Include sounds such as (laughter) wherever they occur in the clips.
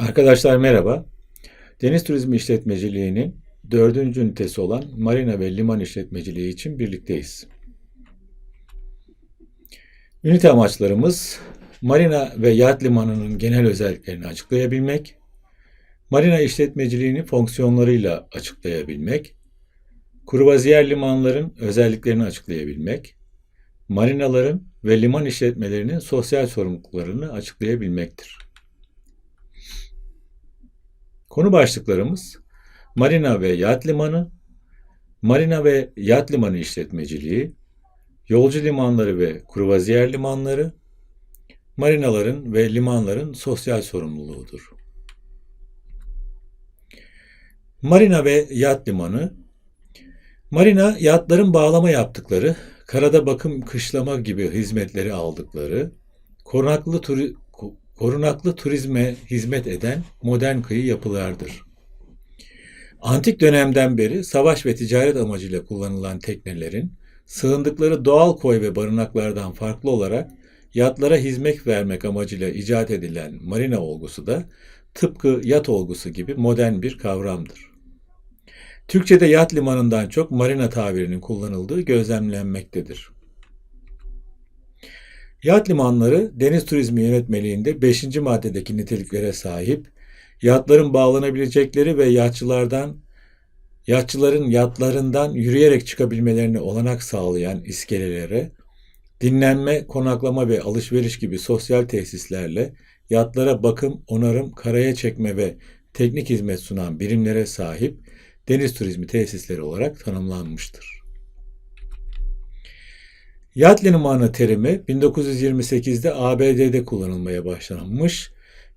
Arkadaşlar merhaba. Deniz Turizmi İşletmeciliği'nin dördüncü ünitesi olan Marina ve Liman İşletmeciliği için birlikteyiz. Ünite amaçlarımız marina ve yat limanının genel özelliklerini açıklayabilmek, marina işletmeciliğini fonksiyonlarıyla açıklayabilmek, kruvaziyer limanların özelliklerini açıklayabilmek, marinaların ve liman işletmelerinin sosyal sorumluluklarını açıklayabilmektir. Konu başlıklarımız marina ve yat limanı, marina ve yat limanı işletmeciliği, yolcu limanları ve kruvaziyer limanları, marinaların ve limanların sosyal sorumluluğudur. Marina ve yat limanı Marina, yatların bağlama yaptıkları, karada bakım kışlama gibi hizmetleri aldıkları, korunaklı, turi, korunaklı turizme hizmet eden modern kıyı yapılardır. Antik dönemden beri savaş ve ticaret amacıyla kullanılan teknelerin sığındıkları doğal koy ve barınaklardan farklı olarak yatlara hizmet vermek amacıyla icat edilen marina olgusu da tıpkı yat olgusu gibi modern bir kavramdır. Türkçe'de yat limanından çok marina tabirinin kullanıldığı gözlemlenmektedir. Yat limanları deniz turizmi yönetmeliğinde 5. maddedeki niteliklere sahip, yatların bağlanabilecekleri ve yatçılardan yatçıların yatlarından yürüyerek çıkabilmelerini olanak sağlayan iskelelere, dinlenme, konaklama ve alışveriş gibi sosyal tesislerle yatlara bakım, onarım, karaya çekme ve teknik hizmet sunan birimlere sahip deniz turizmi tesisleri olarak tanımlanmıştır. Yat limanı terimi 1928'de ABD'de kullanılmaya başlanmış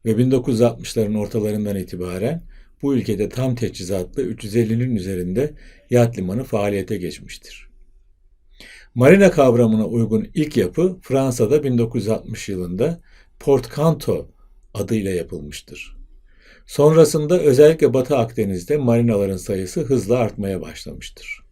ve 1960'ların ortalarından itibaren bu ülkede tam teçhizatlı 350'nin üzerinde yat limanı faaliyete geçmiştir. Marina kavramına uygun ilk yapı Fransa'da 1960 yılında Port Canto adıyla yapılmıştır. Sonrasında özellikle Batı Akdeniz'de marinaların sayısı hızla artmaya başlamıştır.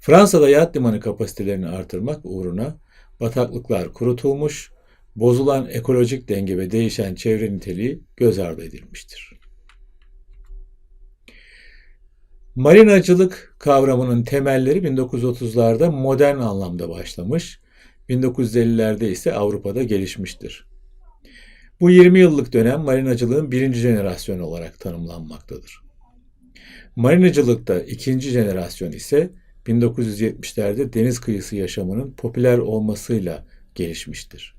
Fransa'da yat limanı kapasitelerini artırmak uğruna bataklıklar kurutulmuş, bozulan ekolojik denge ve değişen çevre niteliği göz ardı edilmiştir. Marinacılık kavramının temelleri 1930'larda modern anlamda başlamış, 1950'lerde ise Avrupa'da gelişmiştir. Bu 20 yıllık dönem marinacılığın birinci jenerasyonu olarak tanımlanmaktadır. Marinacılıkta ikinci jenerasyon ise 1970'lerde deniz kıyısı yaşamının popüler olmasıyla gelişmiştir.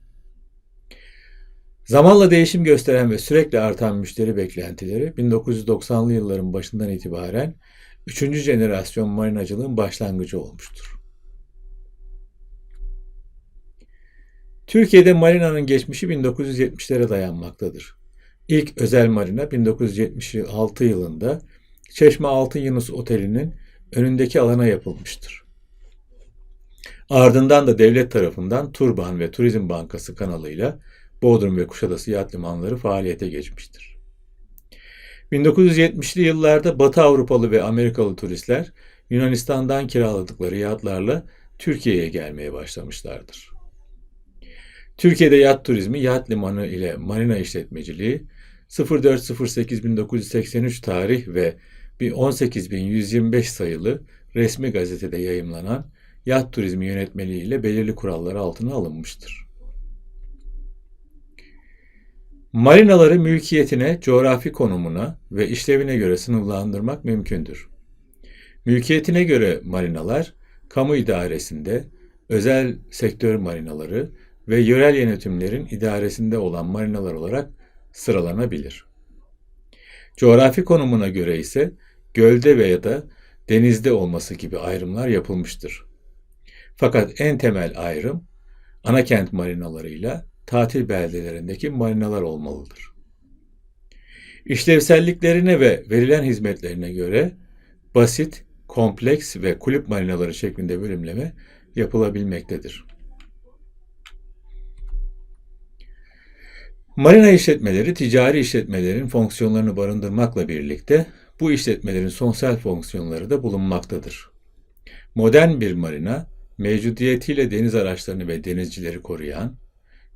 Zamanla değişim gösteren ve sürekli artan müşteri beklentileri 1990'lı yılların başından itibaren 3. jenerasyon marinacılığın başlangıcı olmuştur. Türkiye'de marinanın geçmişi 1970'lere dayanmaktadır. İlk özel marina 1976 yılında Çeşme Altın Yunus Oteli'nin önündeki alana yapılmıştır. Ardından da devlet tarafından Turban ve Turizm Bankası kanalıyla Bodrum ve Kuşadası yat limanları faaliyete geçmiştir. 1970'li yıllarda Batı Avrupalı ve Amerikalı turistler Yunanistan'dan kiraladıkları yatlarla Türkiye'ye gelmeye başlamışlardır. Türkiye'de yat turizmi, yat limanı ile marina işletmeciliği 04.08.1983 tarih ve 18125 sayılı resmi gazetede yayımlanan yat turizmi yönetmeliği ile belirli kuralları altına alınmıştır. Marinaları mülkiyetine, coğrafi konumuna ve işlevine göre sınıflandırmak mümkündür. Mülkiyetine göre marinalar, kamu idaresinde, özel sektör marinaları ve yörel yönetimlerin idaresinde olan marinalar olarak sıralanabilir. Coğrafi konumuna göre ise gölde veya da denizde olması gibi ayrımlar yapılmıştır. Fakat en temel ayrım ana kent marinalarıyla tatil beldelerindeki marinalar olmalıdır. İşlevselliklerine ve verilen hizmetlerine göre basit, kompleks ve kulüp marinaları şeklinde bölümleme yapılabilmektedir. Marina işletmeleri ticari işletmelerin fonksiyonlarını barındırmakla birlikte bu işletmelerin sosyal fonksiyonları da bulunmaktadır. Modern bir marina, mevcudiyetiyle deniz araçlarını ve denizcileri koruyan,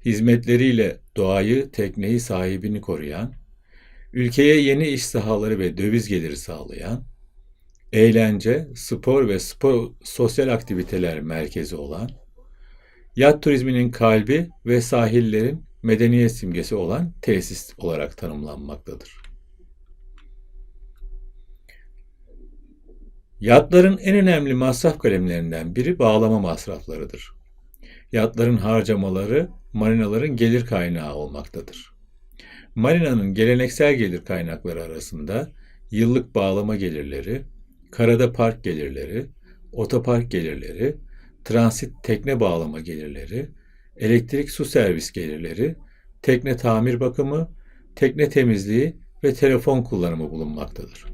hizmetleriyle doğayı, tekneyi, sahibini koruyan, ülkeye yeni iş sahaları ve döviz geliri sağlayan, eğlence, spor ve spor sosyal aktiviteler merkezi olan, yat turizminin kalbi ve sahillerin medeniyet simgesi olan tesis olarak tanımlanmaktadır. Yatların en önemli masraf kalemlerinden biri bağlama masraflarıdır. Yatların harcamaları marinaların gelir kaynağı olmaktadır. Marinanın geleneksel gelir kaynakları arasında yıllık bağlama gelirleri, karada park gelirleri, otopark gelirleri, transit tekne bağlama gelirleri, elektrik su servis gelirleri, tekne tamir bakımı, tekne temizliği ve telefon kullanımı bulunmaktadır.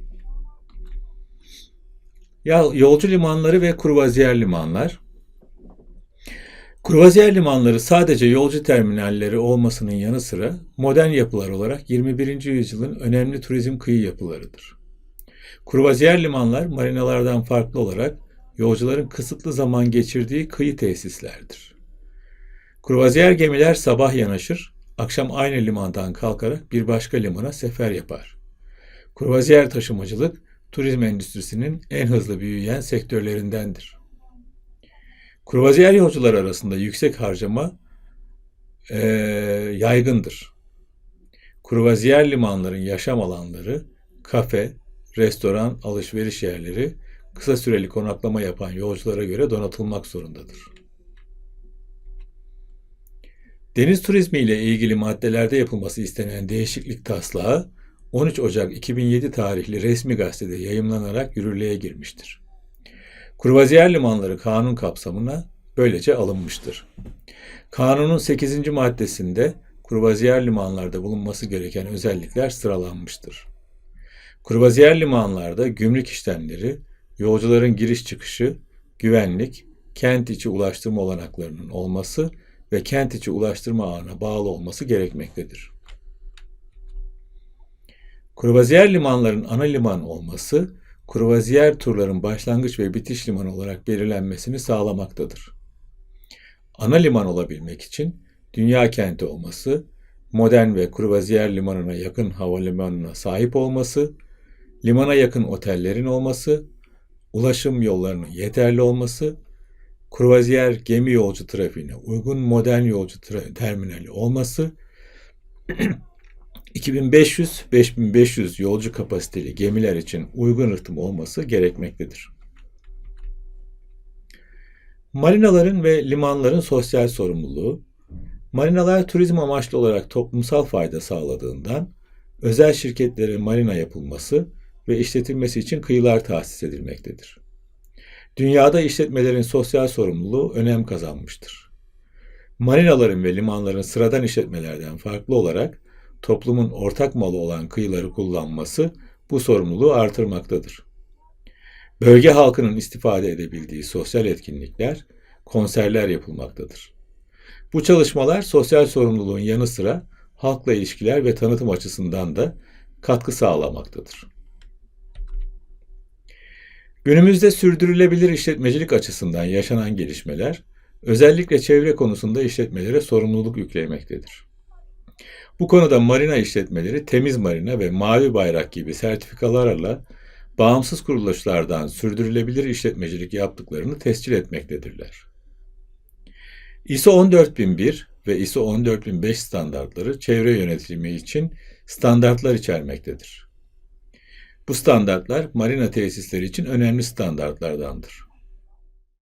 Yolcu limanları ve kruvaziyer limanlar Kruvaziyer limanları sadece yolcu terminalleri olmasının yanı sıra modern yapılar olarak 21. yüzyılın önemli turizm kıyı yapılarıdır. Kruvaziyer limanlar marinalardan farklı olarak yolcuların kısıtlı zaman geçirdiği kıyı tesislerdir. Kruvaziyer gemiler sabah yanaşır, akşam aynı limandan kalkarak bir başka limana sefer yapar. Kruvaziyer taşımacılık turizm endüstrisinin en hızlı büyüyen sektörlerindendir. Kruvaziyer yolcular arasında yüksek harcama e, yaygındır. Kruvaziyer limanların yaşam alanları, kafe, restoran, alışveriş yerleri kısa süreli konaklama yapan yolculara göre donatılmak zorundadır. Deniz turizmi ile ilgili maddelerde yapılması istenen değişiklik taslağı 13 Ocak 2007 tarihli resmi gazetede yayımlanarak yürürlüğe girmiştir. Kruvaziyer limanları kanun kapsamına böylece alınmıştır. Kanunun 8. maddesinde kruvaziyer limanlarda bulunması gereken özellikler sıralanmıştır. Kruvaziyer limanlarda gümrük işlemleri, yolcuların giriş çıkışı, güvenlik, kent içi ulaştırma olanaklarının olması ve kent içi ulaştırma ağına bağlı olması gerekmektedir. Kruvaziyer limanların ana liman olması, kruvaziyer turların başlangıç ve bitiş limanı olarak belirlenmesini sağlamaktadır. Ana liman olabilmek için dünya kenti olması, modern ve kruvaziyer limanına yakın havalimanına sahip olması, limana yakın otellerin olması, ulaşım yollarının yeterli olması, kruvaziyer gemi yolcu trafiğine uygun modern yolcu terminali olması, (clears throat) 2500-5500 yolcu kapasiteli gemiler için uygun rıhtım olması gerekmektedir. Marinaların ve limanların sosyal sorumluluğu, marinalar turizm amaçlı olarak toplumsal fayda sağladığından özel şirketlere marina yapılması ve işletilmesi için kıyılar tahsis edilmektedir. Dünyada işletmelerin sosyal sorumluluğu önem kazanmıştır. Marinaların ve limanların sıradan işletmelerden farklı olarak toplumun ortak malı olan kıyıları kullanması bu sorumluluğu artırmaktadır. Bölge halkının istifade edebildiği sosyal etkinlikler, konserler yapılmaktadır. Bu çalışmalar sosyal sorumluluğun yanı sıra halkla ilişkiler ve tanıtım açısından da katkı sağlamaktadır. Günümüzde sürdürülebilir işletmecilik açısından yaşanan gelişmeler, özellikle çevre konusunda işletmelere sorumluluk yüklemektedir. Bu konuda marina işletmeleri temiz marina ve mavi bayrak gibi sertifikalarla bağımsız kuruluşlardan sürdürülebilir işletmecilik yaptıklarını tescil etmektedirler. ISO 14001 ve ISO 14005 standartları çevre yönetimi için standartlar içermektedir. Bu standartlar marina tesisleri için önemli standartlardandır.